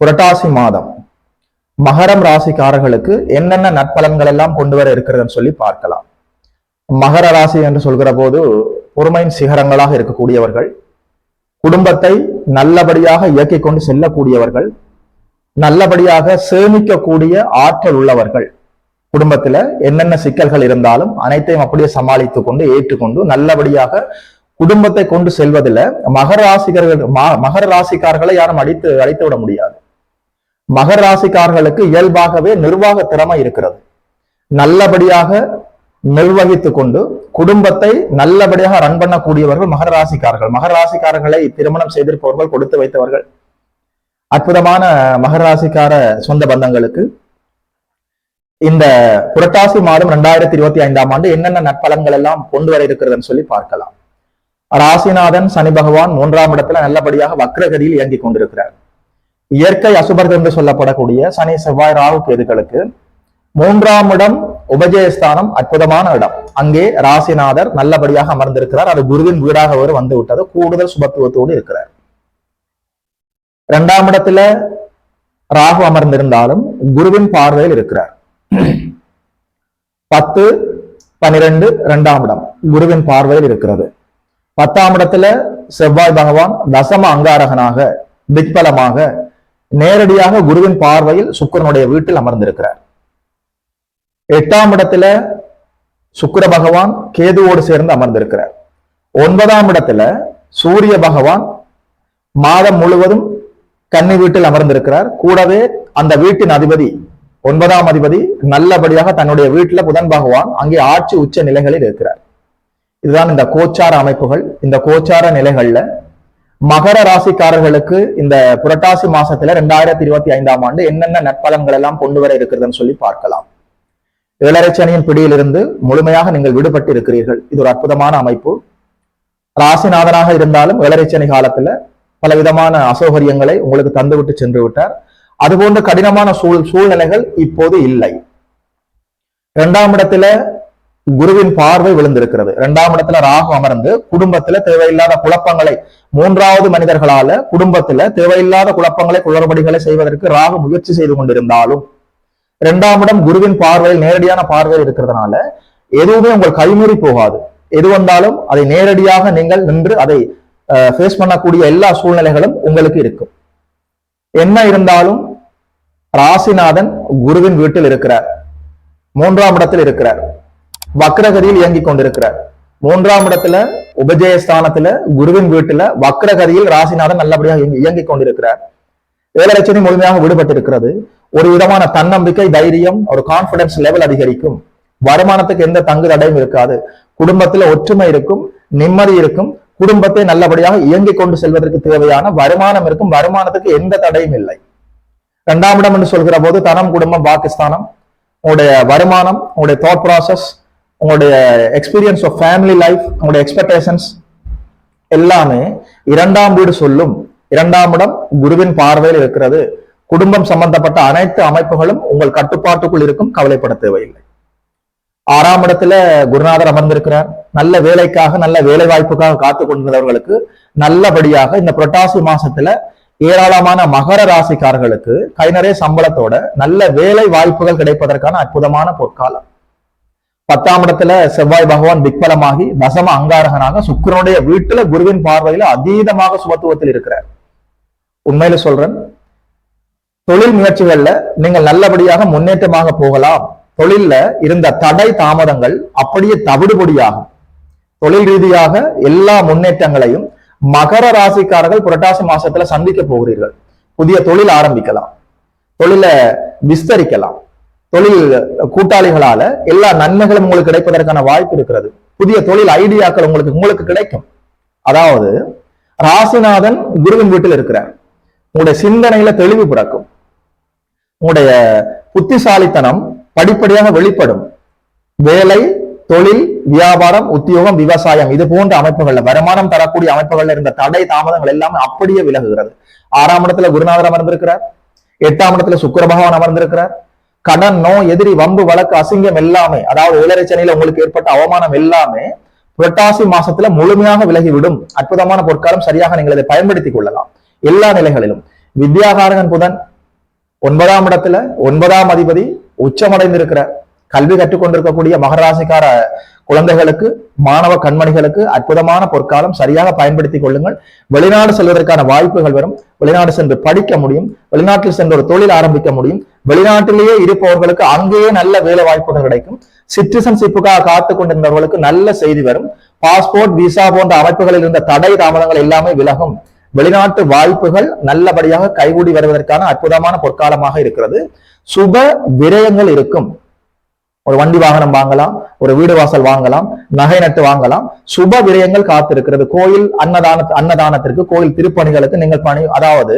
புரட்டாசி மாதம். மகரம் ராசிக்காரர்களுக்கு என்னென்ன நற்பலன்கள் எல்லாம் கொண்டு வர இருக்கிறதுன்னு சொல்லி பார்க்கலாம். மகர ராசி என்று சொல்கிற போது பொறுமையின் சிகரங்களாக இருக்கக்கூடியவர்கள் குடும்பத்தை நல்லபடியாக இயக்கிக் கொண்டு செல்லக்கூடியவர்கள் நல்லபடியாக சேமிக்கக்கூடிய ஆற்றல் உள்ளவர்கள். குடும்பத்துல என்னென்ன சிக்கல்கள் இருந்தாலும் அனைத்தையும் அப்படியே சமாளித்துக் கொண்டு ஏற்றுக்கொண்டு நல்லபடியாக குடும்பத்தை கொண்டு செல்வதில் மகர ராசிகர்கள் மகர ராசிக்காரர்களை யாரும் அடித்து அழைத்து விட முடியாது. மகர ராசிக்காரர்களுக்கு இயல்பாகவே நிர்வாக திறமை இருக்கிறது. நல்லபடியாக நிர்வகித்துக் கொண்டு குடும்பத்தை நல்லபடியாக ரன் பண்ணக்கூடியவர்கள் மகர ராசிக்காரர்கள். மகர ராசிக்காரர்களை திருமணம் செய்திருப்பவர்கள் கொடுத்து வைத்தவர்கள். அற்புதமான மகர ராசிக்கார சொந்த பந்தங்களுக்கு இந்த புரட்டாசி மாதம் ரெண்டாயிரத்தி இருபத்தி ஐந்தாம் ஆண்டு என்னென்ன நற்பலன்கள் எல்லாம் கொண்டு வர இருக்கிறதுன்னு சொல்லி பார்க்கலாம். ராசிநாதன் சனி பகவான் மூன்றாம் இடத்துல நல்லபடியாக வக்ரகதியில் இயங்கிக் கொண்டிருக்கிறார். இயற்கை அசுபர்கள் என்று சொல்லப்படக்கூடிய சனி செவ்வாய் ராகு கேதுகளுக்கு மூன்றாம் இடம் உபஜயஸ்தானம் அற்புதமான இடம். அங்கே ராசிநாதர் நல்லபடியாக அமர்ந்திருக்கிறார். அது குருவின் வீடாக ஒரு வந்து விட்டது கூடுதல் சுபத்துவத்தோடு இருக்கிறார். இரண்டாம் இடத்துல ராகு அமர்ந்திருந்தாலும் குருவின் பார்வையில் இருக்கிறார். பத்து பனிரெண்டு இரண்டாம் இடம் குருவின் பார்வையில் இருக்கிறது. பத்தாம் இடத்துல செவ்வாய் பகவான் தசம அங்காரகனாக திக்பலமாக நேரடியாக குருவின் பார்வையில் சுக்கிரனுடைய வீட்டில் அமர்ந்திருக்கிறார். எட்டாம் இடத்துல சுக்கர பகவான் கேதுவோடு சேர்ந்து அமர்ந்திருக்கிறார். ஒன்பதாம் இடத்துல சூரிய பகவான் மாதம் முழுவதும் கன்னி வீட்டில் அமர்ந்திருக்கிறார். கூடவே அந்த வீட்டின் அதிபதி ஒன்பதாம் அதிபதி நல்லபடியாக தன்னுடைய வீட்டுல புதன் பகவான் அங்கே ஆட்சி உச்ச நிலைகளில் இருக்கிறார். இதுதான் இந்த கோச்சார அமைப்புகள். இந்த கோச்சார நிலைகள்ல மகர ராசிக்காரர்களுக்கு இந்த புரட்டாசி மாசத்துல ரெண்டாயிரத்தி இருபத்தி ஐந்தாம் ஆண்டு என்னென்ன நற்பலன்கள் எல்லாம் கொண்டு வர இருக்கிறதுன்னு சொல்லி பார்க்கலாம். ஏழரை பிடியிலிருந்து முழுமையாக நீங்கள் விடுபட்டு இருக்கிறீர்கள் இது ஒரு அற்புதமான அமைப்பு. ராசிநாதனாக இருந்தாலும் ஏழரை காலத்துல பல விதமான அசௌகரியங்களை உங்களுக்கு தந்துவிட்டு சென்று விட்டார். அதுபோன்ற கடினமான சூழ் சூழ்நிலைகள் இப்போது இல்லை. இரண்டாம் இடத்துல குருவின் பார்வை விழுந்திருக்கிறது. இரண்டாம் இடத்துல ராகு அமர்ந்து குடும்பத்துல தேவையில்லாத குழப்பங்களை மூன்றாவது மனிதர்களால குடும்பத்துல தேவையில்லாத குழப்பங்களை குளறுபடிகளை செய்வதற்கு ராகு முயற்சி செய்து கொண்டிருந்தாலும் இரண்டாம் இடம் குருவின் பார்வையில் நேரடியான பார்வையில் இருக்கிறதுனால எதுவுமே உங்கள் கைமீறி போகாது. எது வந்தாலும் அதை நேரடியாக நீங்கள் நின்று அதை ஃபேஸ் பண்ணக்கூடிய எல்லா சூழ்நிலைகளும் உங்களுக்கு இருக்கும். என்ன இருந்தாலும் ராசிநாதன் குருவின் வீட்டில் இருக்கிறார். மூன்றாம் இடத்தில் இருக்கிறார். வக்ரகதியில் இயங்கிக் கொண்டிருக்கிறார். மூன்றாம் இடத்துல உபஜயஸ்தானத்துல குருவின் வீட்டுல வக்ரகதியில் ராசிநாதன் நல்லபடியாக இயங்கிக் கொண்டிருக்கிறார். ஏழலட்சணி முழுமையாக விடுபட்டிருக்கிறது. ஒரு விதமான தன்னம்பிக்கை தைரியம் ஒரு கான்பிடன்ஸ் லெவல் அதிகரிக்கும். வருமானத்துக்கு எந்த தங்கு தடையும் இருக்காது. குடும்பத்துல ஒற்றுமை இருக்கும் நிம்மதி இருக்கும். குடும்பத்தை நல்லபடியாக இயங்கிக் கொண்டு செல்வதற்கு தேவையான வருமானம் இருக்கும். வருமானத்துக்கு எந்த தடையும் இல்லை. இரண்டாம் இடம் என்று சொல்கிற போது தனம் குடும்பம் பாகிஸ்தானம் உங்களுடைய வருமானம் உங்களுடைய தாட் ப்ராசஸ் உங்களுடைய எக்ஸ்பீரியன்ஸ் ஆஃப் ஃபேமிலி லைஃப் உங்களுடைய எக்ஸ்பெக்டேஷன்ஸ் எல்லாமே இரண்டாம் வீடு சொல்லும் இரண்டாம் இடம் குருவின் பார்வையில் இருக்கிறது. குடும்பம் சம்பந்தப்பட்ட அனைத்து அமைப்புகளும் உங்கள் கட்டுப்பாட்டுக்குள் இருக்கும் கவலைப்பட தேவையில்லை. ஆறாம் இடத்துல குருநாதர் அமர்ந்திருக்கிறார். நல்ல வேலைக்காக நல்ல வேலை வாய்ப்புக்காக காத்து கொண்டிருந்தவர்களுக்கு நல்லபடியாக இந்த புரட்டாசி மாசத்துல ஏராளமான மகர ராசிக்காரர்களுக்கு கை நிறைய சம்பளத்தோட நல்ல வேலை வாய்ப்புகள் கிடைப்பதற்கான அற்புதமான பொற்காலம். பத்தாம் இடத்துல செவ்வாய் பகவான் விக்பலமாகி தசம அங்காரகனாக சுக்கிரனுடைய வீட்டுல குருவின் பார்வையில அதீதமாக சுமத்துவத்தில் இருக்கிறார். உண்மையில சொல்றேன் தொழில் முயற்சிகள்ல நீங்கள் நல்லபடியாக முன்னேற்றமாக போகலாம். தொழில்ல இருந்த தடை தாமதங்கள் அப்படியே தவிடுபடியாகும். தொழில் ரீதியாக எல்லா முன்னேற்றங்களையும் மகர ராசிக்காரர்கள் புரட்டாசி மாசத்துல சந்திக்க போகிறீர்கள். புதிய தொழில் ஆரம்பிக்கலாம். தொழில விஸ்தரிக்கலாம். தொழில் கூட்டாளிகளால எல்லா நன்மைகளும் உங்களுக்கு கிடைப்பதற்கான வாய்ப்பு இருக்கிறது. புதிய தொழில் ஐடியாக்கள் உங்களுக்கு உங்களுக்கு கிடைக்கும். அதாவது ராசிநாதன் குருவின் வீட்டில் இருக்கிறார். உங்களுடைய சிந்தனையில தெளிவு பிறக்கும். உங்களுடைய புத்திசாலித்தனம் படிப்படியாக வெளிப்படும். வேலை தொழில் வியாபாரம் உத்தியோகம் விவசாயம் இது போன்ற அமைப்புகள்ல வருமானம் தரக்கூடிய அமைப்புகள்ல இருந்த தடை தாமதங்கள் எல்லாமே அப்படியே விலகுகிறது. ஆறாம் இடத்துல குருநாதர் அமர்ந்திருக்கிறார். எட்டாம் இடத்துல சுக்கர பகவான் அமர்ந்திருக்கிறார். கடன் நோய் எதிரி வம்பு வழக்கு அசிங்கம் எல்லாமே அதாவது ஏழரை சனியில உங்களுக்கு ஏற்பட்ட அவமானம் எல்லாமே புரட்டாசி மாசத்துல முழுமையாக விலகிவிடும். அற்புதமான பொற்காலம் சரியாக நீங்கள் இதை பயன்படுத்திக் கொள்ளலாம். எல்லா நிலைகளிலும். வித்யாகாரகன் புதன் ஒன்பதாம் இடத்துல ஒன்பதாம் அதிபதி உச்சமடைந்திருக்கிற கல்வி கற்றுக்கொண்டிருக்கக்கூடிய மகராசிக்கார குழந்தைகளுக்கு மாணவ கண்மணிகளுக்கு அற்புதமான பொற்காலம் சரியாக பயன்படுத்திக் கொள்ளுங்கள். வெளிநாடு செல்வதற்கான வாய்ப்புகள் வரும். வெளிநாடு சென்று படிக்க முடியும். வெளிநாட்டில் சென்று ஒரு தொழில் ஆரம்பிக்க முடியும். வெளிநாட்டிலேயே இருப்பவர்களுக்கு அங்கேயே நல்ல வேலை வாய்ப்புகள் கிடைக்கும். சிட்டிசன்ஷிப்புக்காக காத்து கொண்டிருந்தவர்களுக்கு நல்ல செய்தி வரும். பாஸ்போர்ட் விசா போன்ற அமைப்புகளில் இருந்த தடை தாமதங்கள் எல்லாமே விலகும். வெளிநாட்டு வாய்ப்புகள் நல்லபடியாக கைகூடி வருவதற்கான அற்புதமான பொற்காலமாக இருக்கிறது. சுப விரயங்கள் இருக்கும். ஒரு வண்டி வாகனம் வாங்கலாம் ஒரு வீடு வாசல் வாங்கலாம் நகை நட்டு வாங்கலாம். சுப விரயங்கள் காத்திருக்கிறது. கோயில் அன்னதான அன்னதானத்திற்கு கோயில் திருப்பணிகளுக்கு நீங்கள் பணி அதாவது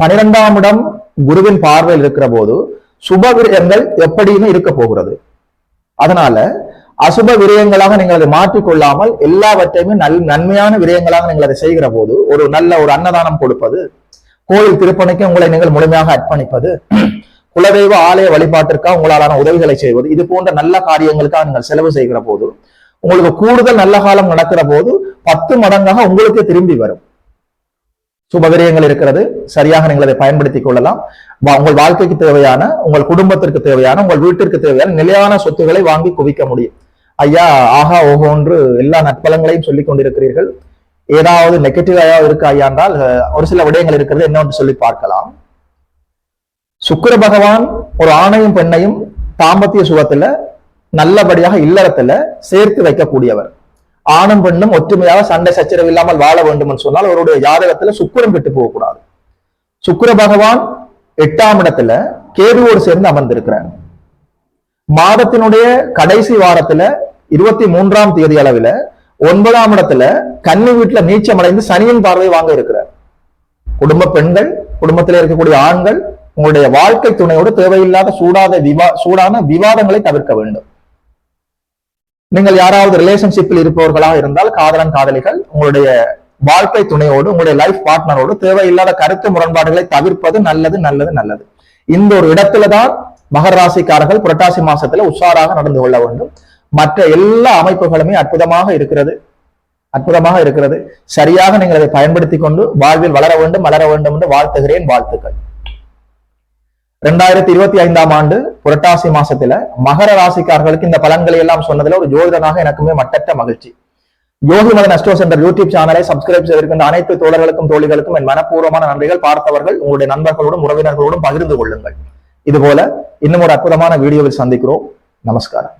பனிரெண்டாம் இடம் குருவின் பார்வையில் இருக்கிற போது சுப விரயங்கள் எப்படியுமே இருக்க போகிறது. அதனால அசுப விரயங்களாக நீங்கள் அதை மாற்றிக்கொள்ளாமல் எல்லாவற்றையுமே நல் நன்மையான விரயங்களாக நீங்கள் அதை செய்கிற போது ஒரு நல்ல ஒரு அன்னதானம் கொடுப்பது கோயில் திருப்பணிக்கு உங்களை நீங்கள் முழுமையாக அர்ப்பணிப்பது குலதெய்வ ஆலய வழிபாட்டிற்காக உங்களாலான உதவிகளை செய்வது இது போன்ற நல்ல காரியங்களுக்காக நீங்கள் செலவு செய்கிற போது உங்களுக்கு கூடுதல் நல்ல காலம் நடக்கிற போது பத்து மடங்காக உங்களுக்கே திரும்பி வரும். சுபகரியங்கள் இருக்கிறது. சரியாக நீங்கள் அதை பயன்படுத்திக் கொள்ளலாம். வா- உங்கள் வாழ்க்கைக்கு தேவையான உங்கள் குடும்பத்திற்கு தேவையான உங்கள் வீட்டிற்கு தேவையான நிலையான சொத்துக்களை வாங்கி குவிக்க முடியும். ஐயா ஆஹா ஓஹோன்று எல்லா நற்பலங்களையும் சொல்லிக் கொண்டிருக்கிறீர்கள். ஏதாவது நெகட்டிவ் ஏதாவது இருக்கு ஐயா என்றால் ஒரு சில விடயங்கள் இருக்கிறது. என்னவென்று சொல்லி பார்க்கலாம். சுக்கர பகவான் ஒரு ஆணையும் பெண்ணையும் தாம்பத்திய சுகத்துல நல்லபடியாக இல்லறத்துல சேர்த்து வைக்கக்கூடியவர். ஆணும் பெண்ணும் ஒற்றுமையாக சண்டை சச்சரவு இல்லாமல் வாழ வேண்டும் என்று சொன்னால் அவருடைய ஜாதகத்துல சுக்கரம் கெட்டு போகக்கூடாது. சுக்கர பகவான் எட்டாம் இடத்துல கேதுவோடு சேர்ந்து அமர்ந்திருக்கிறார். மாதத்தினுடைய கடைசி வாரத்துல இருபத்தி மூன்றாம் தேதி அளவுல ஒன்பதாம் இடத்துல கன்னி வீட்டுல நீச்சம் அடைந்து சனியின் பார்வை வாங்க இருக்கிறார். குடும்ப பெண்கள் குடும்பத்தில் இருக்கக்கூடிய ஆண்கள் உங்களுடைய வாழ்க்கை துணையோடு தேவையில்லாத சூடாத விவா சூடான விவாதங்களை தவிர்க்க வேண்டும். நீங்கள் யாராவது ரிலேஷன்ஷிப்பில் இருப்பவர்களாக இருந்தால் காதலன் காதலிகள் உங்களுடைய வாழ்க்கை துணையோடு உங்களுடைய லைஃப் பார்ட்னரோடு தேவையில்லாத கருத்து முரண்பாடுகளை தவிர்ப்பது நல்லது நல்லது நல்லது. இந்த ஒரு இடத்துல தான் மகர ராசிக்காரர்கள் புரட்டாசி மாசத்துல உஷாராக நடந்து கொள்ள வேண்டும். மற்ற எல்லா அமைப்புகளுமே அற்புதமாக இருக்கிறது. அற்புதமாக இருக்கிறது. சரியாக நீங்கள் அதை பயன்படுத்தி கொண்டு வாழ்வில் வளர வேண்டும் வளர வேண்டும் என்று வாழ்த்துகிறேன் வாழ்த்துக்கள். ரெண்டாயிரத்தி இருபத்தி ஐந்தாம் ஆண்டு புரட்டாசி மாசத்துல மகர ராசிக்காரர்களுக்கு இந்த பலன்களை எல்லாம் சொன்னதுல ஒரு ஜோதிடனாக எனக்குமே மட்டற்ற மகிழ்ச்சி. Yogi Madan astro centre YouTube சேனலை சப்ஸ்கிரைப் செய்திருக்கின்ற அனைத்து தோழர்களுக்கும் தோழிகளுக்கும் என் மனப்பூர்வமான நன்றிகள். பார்த்தவர்கள் உங்களுடைய நண்பர்களோடும் உறவினர்களோடும் பகிர்ந்து கொள்ளுங்கள். இதுபோல இன்னும் ஒரு அற்புதமான வீடியோவில் சந்திக்கிறோம். நமஸ்காரம்.